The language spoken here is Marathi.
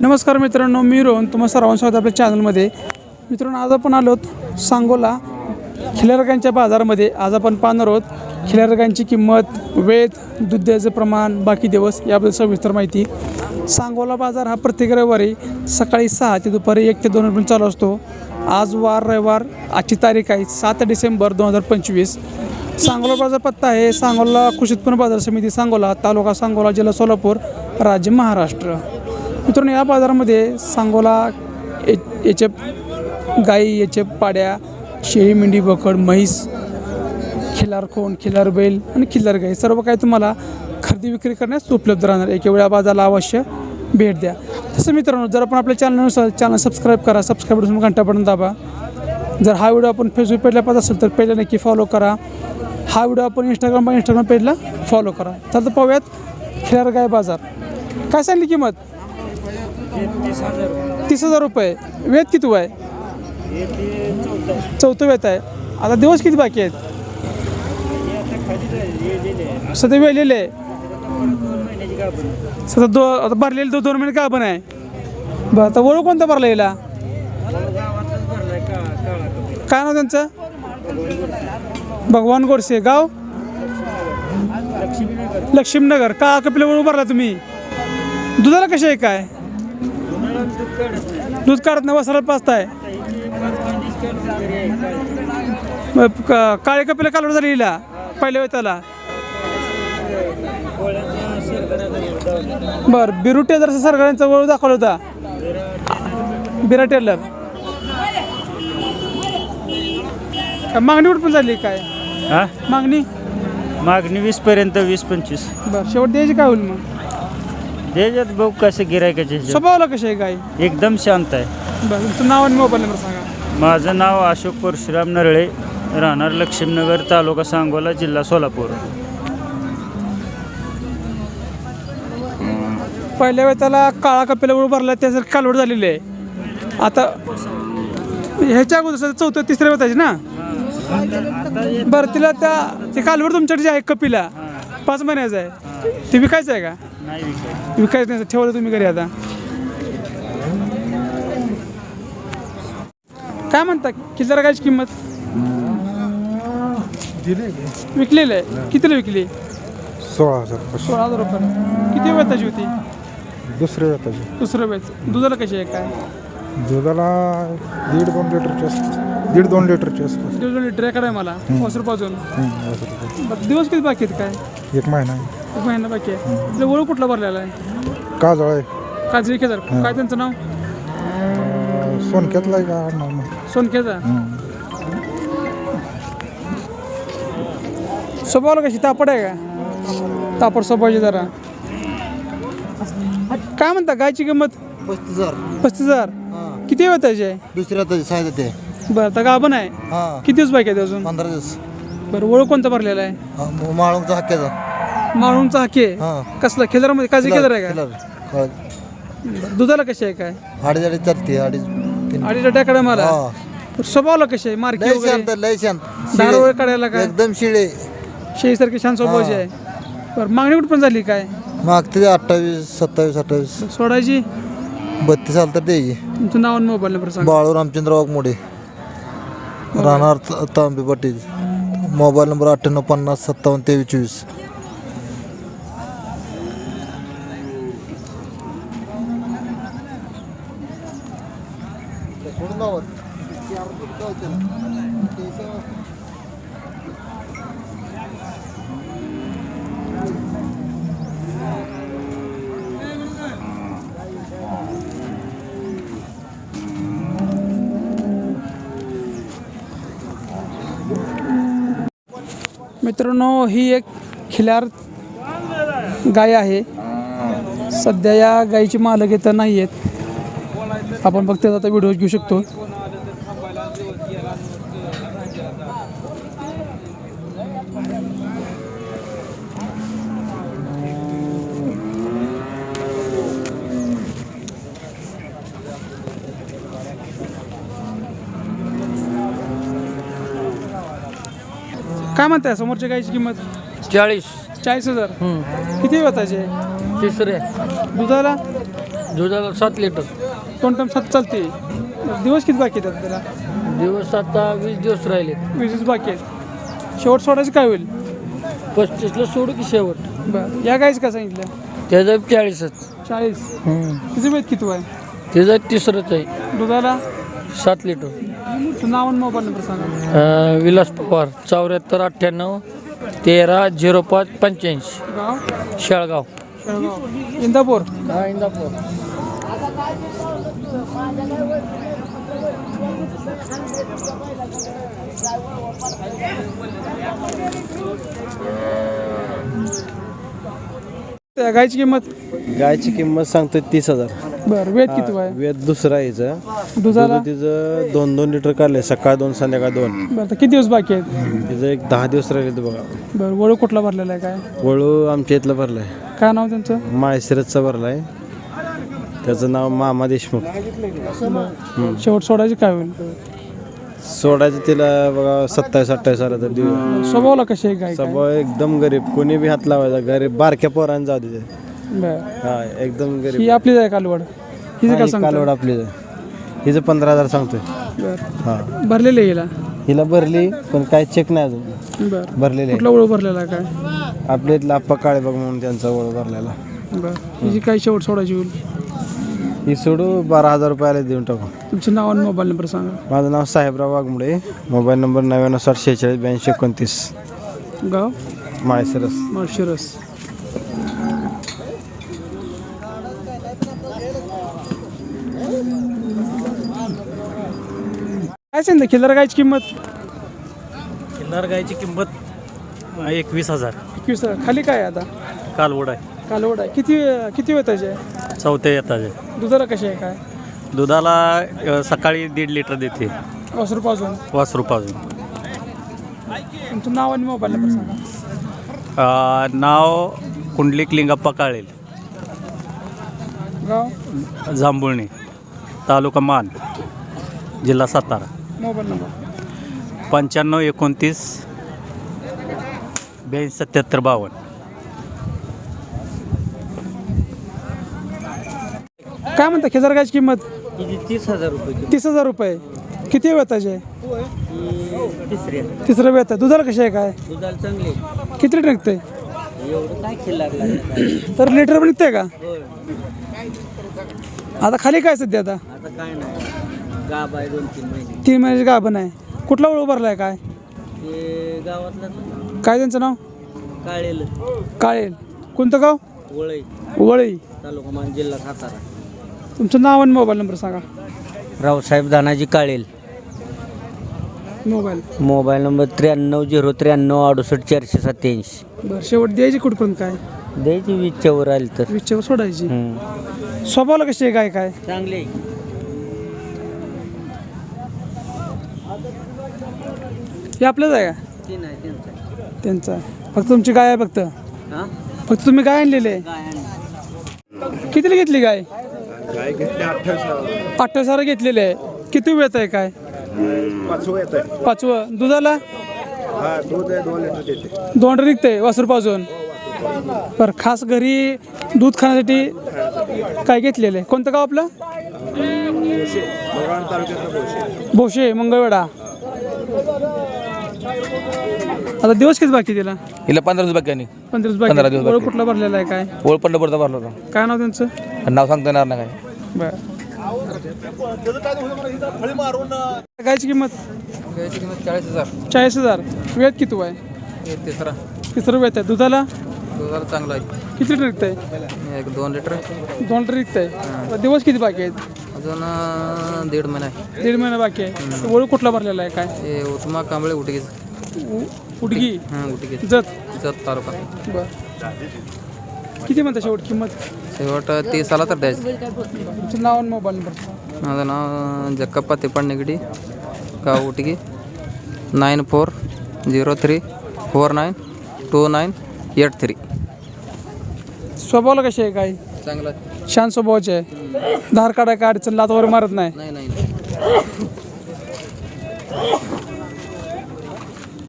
नमस्कार मित्रांनो मी रोहन. तुम्हा सर्वांचं स्वागत आपल्या चॅनलमध्ये. मित्रांनो आज आपण आलोत सांगोला. खिलारकांच्या बाजारामध्ये आज आपण पाहणार आहोत खिलारकांची किंमत वेत दूध द्यायचं प्रमाण बाकी दिवस याबद्दल सविस्तर माहिती. सांगोला बाजार हा प्रत्येक रविवारी सकाळी सहा ते दुपारी एक ते दोन पर्यंत चालू असतो. आज वार रविवार आजची तारीख आहे सात डिसेंबर दोन हजार पंचवीस. सांगोला बाजार पत्ता आहे सांगोला कृषी उत्पन्न बाजार समिती सांगोला तालुका सांगोला जिल्हा सोलापूर राज्य महाराष्ट्र. मित्रांनो या बाजारामध्ये सांगोला ए याचे गाई याचे पाड्या शेळी मेंढी बकड म्हैस खिलार कोण खिलार बैल आणि खिल्लार गाई सर्व काही तुम्हाला खरेदी विक्री करण्यास उपलब्ध राहणार. एके वेळा बाजाराला अवश्य भेट द्या. तसं मित्रांनो जर आपण आपल्या चॅनलनुसार चॅनल सबस्क्राईब करा सबस्क्राईब करून घंटा बटन दाबा. जर हा व्हिडिओ आपण फेसबुक पेजला पाहत असेल तर पेजला नक्की फॉलो करा. हा व्हिडिओ आपण इंस्टाग्राम इंस्टाग्राम पेजला फॉलो करा. तर पाहूयात खिलार गाय बाजार. काय सांगली किंमत? तीस हजार रुपये. वेत किती आहे चौथं वेत आहे. आता दिवस किती बाकी आहेत? सध्या वेळलेले आहे. सध्या दो आता भरलेले दो दोन महिने का पण आहे. बरं आता वळू कोणता भरला याला काय नाव त्यांचं? भगवान गोडसे. गाव? लक्ष्मीनगर. का कपिला वळू भरला तुम्ही? दुधाला कसे आहे काय? दूध काढत नाही वसाला पाचताय. काळे कपिला कालवड झाली हिला पहिल्या वेताला. बर बिरू टेलरचा सरकारांचा वळू दाखवला होता. बिरा टेलर. काय मागणी कुठं पण झाली काय? हा? मागणी? मागणी वीस पर्यंत वीस पंचवीस. बर शेवट द्यायची काय होईल मग? त्याच्यात बघ कसं गिरायकाचे स्वभावाला कशी आहे काय एकदम शांत आहे. बरं तुमचं नाव आणि मोबाईल नंबर सांगा. माझं नाव अशोक परशुराम नरळे राहणार लक्ष्मीनगर तालुका सांगोला जिल्हा सोलापूर. पहिल्या वेळेस त्याला काळा कपिला वळू भरला त्याचं कालवड झालेली आहे. आता ह्याच्या अगोदर सध्या चौथं तिसऱ्या वेताची ना? बरं तिला त्या ते कालवड तुमच्याकडे जे आहे कपिला पाच महिन्याचं आहे. ते विकायचं आहे का? विकायचं. विकायचं नाही ठेवलं तुम्ही घरी आता. काय म्हणता किती रकायची किंमत? विकलेली आहे. कितीला विकली? सोळा हजार सोळा हजार रुपये किती वेताची होती? दुसऱ्या वेताची. दुसरं वेच दुधाला कशी आहे काय? दुधाला दीड दोन लिटरच्या आसपास दीड दोन लिटरच्या आसपास दीड दोन लिटर एकडे आहे मला. काही. बरं, दिवस किती बाकी आहेत काय? एक महिना आहे. एक महिना बाकी आहे. तिला ओळख कुठला भरलेला आहे? काजळ आहे. काजरी केदार काय त्यांचं नाव? सोनक्यातला आहे का? आडनाव नाही. स्वभावाला कशी? तापड आहे का? तापड स्वभावाची जरा. काय म्हणता गायची किंमत? पस्तीस हजार. पस्तीस हजार. किती वेळ त्याची आहे? दुसऱ्या ताजी साहेब ते. बरं आता गाभण आहे. हां. किती दिवस बाकी आहेत अजून? पंधरा दिवस. बरं ओळख कोणता भरलेला आहे? हा, माळूंचा हक्क्याचा माळूंचा हाके हां. कसला? खेदारामध्ये काजरी केदार आहे का. बरं, दुधाला कशी आहे काय? अडीच अडीच चालते अडीच तीन अडीच टाकडे मला हा. स्वभावाला कशी आहे? मार्के लय वगैरे? शांत लय शांत. दार शिळे. वगैरे काढायला काय? एकदम शिळे. शेळीसारखी छान स्वभावाची आहे. बरं मागणी कुठं पण झाली काय? मागते ते अठ्ठावीस सत्तावीस अठ्ठावीस. सोडायची? बत्तीस आलं तर द्यायची तुमचं नाव आणि मोबाईल नंबर सांगा. बाळू रामचंद्र वाघमोडे. राहणार त- तांबे पाटील. मोबाईल नंबर अठ्ठ्याण्णव पन्नास सत्तावन्न तेवीस चोवीस. मित्रांनो ही एक खिलार गाय आहे. सध्या या गायीची मालक इथं नाही आहेत आपण फक्त आता व्हिडिओ घेऊ शकतो. काय म्हणताय समोरच्या गायची किंमत? चाळीस. चाळीस हजार. किती वेताचे? तिसरे. दुधाला? दुधाला सात लिटर. दोन सात चालते. दिवस किती बाकी आहेत त्याला? दिवस आता वीस दिवस राहिले वीसच बाकी आहेत. शेवट सोडायचं काय होईल? पस्तीसला सोडू की शेवट? बरं. या गायचं काय सांगितलं? त्याचं चाळीसच. चाळीस. तिचं वेद किती आहे त्याचं तिसरंच आहे. दुधाला? सात लिटर. तुझं नाव आणि मोबाईल नंबर सांगा. अं, विलास पवार चौऱ्याहत्तर अठ्ठ्याण्णव तेरा झिरो पाच पंच्याऐंशी. गाव? शेळगाव. शेळगाव. इंदापूर? हा इंदापूर. त्या गायची किंमत? गायची किंमत सांगतो तीस हजार. बरं वेद किती आहे वेद दुसरा यायचं दुधाला? दूध तिचं दोन दोन लिटर काढले सकाळ दोन संध्याकाळ दोन. बरं तर किती दिवस बाकी आहेत? तिचं एक दहा दिवस राहिले बघा. बरं वळू कुठला भरलेला आहे काय? वळू आमच्या इथलं भरलाय. काय नाव त्यांचं? माळशिरसचा भरलाय. त्याचं नाव मामा देशमुख. शेवट सोडायची काय होईल? सोडायचं तिला बघा सत्तावीस अठ्ठावीस आलं तर देऊ. स्वभावला कशी आहे गाय काय स्वभाव एकदम गरीब. कोणी बी हात लावायचा गरीब बारक्या पोरांना जाऊ दे बरं. हा एकदम ही गरीब आपलीच आहे कालवड. हिचं काय सांगतो कालवड आपली हिचं पंधरा हजार सांगतोय. बरं. हा. भरलेलं हिला? हिला भरली पण काय चेक नाही अजून. बरं. भरलेली आहे. कुठला ओळख भरलेला आहे काय? आपल्या इथला आप्पा काळे बघ म्हणून त्यांचा ओळख भरलेला. बरं. हिची काय शेवट सोडायची होईल? ही सोडू बारा हजार रुपयाला देऊन टाकू. तुमचं नाव आणि मोबाईल नंबर सांगा. माझं नाव साहेबराव वाघमुडे मोबाईल नंबर नव्याण्णव साठ शेहेचाळीस ब्याऐंशी एकोणतीस. गाव? माळशिरस. माळशिरस. काय सांगता खिल्लार गायची किंमत? किल्लार गायची किंमत एकवीस हजार. एकवीस खाली काय आहे आता? कालवड आहे. कालवड आहे. किती किती वेळ त्याचे चौथ्या येताचे दुधाला कशी आहे काय? दुधाला अ, सकाळी दीड लिटर देते. वासरू पाजून वासरू पाजून तुमचं नाव आणि मोबाईल नंबर सांगा. अ, नाव कुंडलिक लिंगप्पा काळेल. गाव? जांभुळणी तालुका मान जिल्हा सातारा. Mobile number. पंच्याण्णव एकोणतीस ब्याऐंशी सत्याहत्तर बावन्न. काय म्हणता खिल्लार गायची किंमत? तीस हजार रुपये तीस हजार रुपये. किती वेळ त्याचे तिसऱ्या तिसरं वेळ आहे दुधाला कशी आहे काय? दुधाला चांगले किती लिटर निघते एवढं काय खेळ लागला तर लिटर पण निघते का? आता खाली काय सध्या आता? आता काय नाही. गाब आहे दोन तीन महिने. तीन महिन्याची गाभण आहे कुठला ओळख भरला आहे काय? ते गावातलं काय त्यांचं नाव? काळेल. काळेल. कोणतं गाव? वळई. वळई. तालुका मान जिल्हा सातारा. तुमचं नाव आणि मोबाईल नंबर सांगा. Raosaheb Danaji Kalel. Mobile. Mobile number त्र्याण्णव झिरो त्र्याण्णव अडुसष्ट चारशे सत्याऐंशी. बरं शेवट द्यायची कुठपर्यंत काय? द्यायची वीसच्यावर आली तर. विच्छेवर सोडायची. स्वभावाला कशी आहे काय काय? चांगले. हे आपलंच आहे का? त्यांचं आहे. फक्त तुमची गाय आहे फक्त? फक्त तुम्ही गाय आणलेली आहे? कितीला घेतली गाय? अठ्ठावीस हजार घेतलेली. आहे किती वेळ आहे काय? पाचवं दुधाला? दोन निघते वासरू पाजून. बरं खास घरी दूध खाण्यासाठी काय घेतलेलं? आहे कोणतं गाव आपलं? भोशे मंगळवेढा. आता दिवस किती बाकी तिला? हिला पंधरा दिवस बाकी आणि. पंधरा दिवस पंधरा बाकी दिवस ओळख बाकी. कुठला भरलेला आहे काय? ओळ पंढरपूरचा भरला होता काय नाव त्यांचं? आणि नाव सांगता येणार नाही. काय गायची किंमत? याची किंमत चाळीस हजार. चाळीस हजार. वेद किती आहे? तिसरा. तिसरं वेद आहे. दुधाला? दुधाला चांगला आहे. किती लिटर निघत आहे एक दोन लिटर. दोन लिटर निघत आहे दिवस किती बाकी आहेत? अजून दीड महिना आहे. दीड महिना बाकी आहे. ओळख कुठला भरलेला आहे? काय? हे उतमा कांबळे उटगीच उ- उडगी. हां उटगीच जत. जत तालुका. बर. किती म्हणता शेवट किंमत? शेवट तीस आला तर द्यायचं. तुमचं नाव आणि मोबाईल नंबर माझं नाव जक्कप्पा तिप्पण निगडी गाव Utgi. Nine four zero three four nine two nine eight three. स्वभावाला कशी आहे काय चांगला शांत स्वभावाचे आहे. धार काढाय का अडचण लात वगैरे मारत नाही नाही नाही.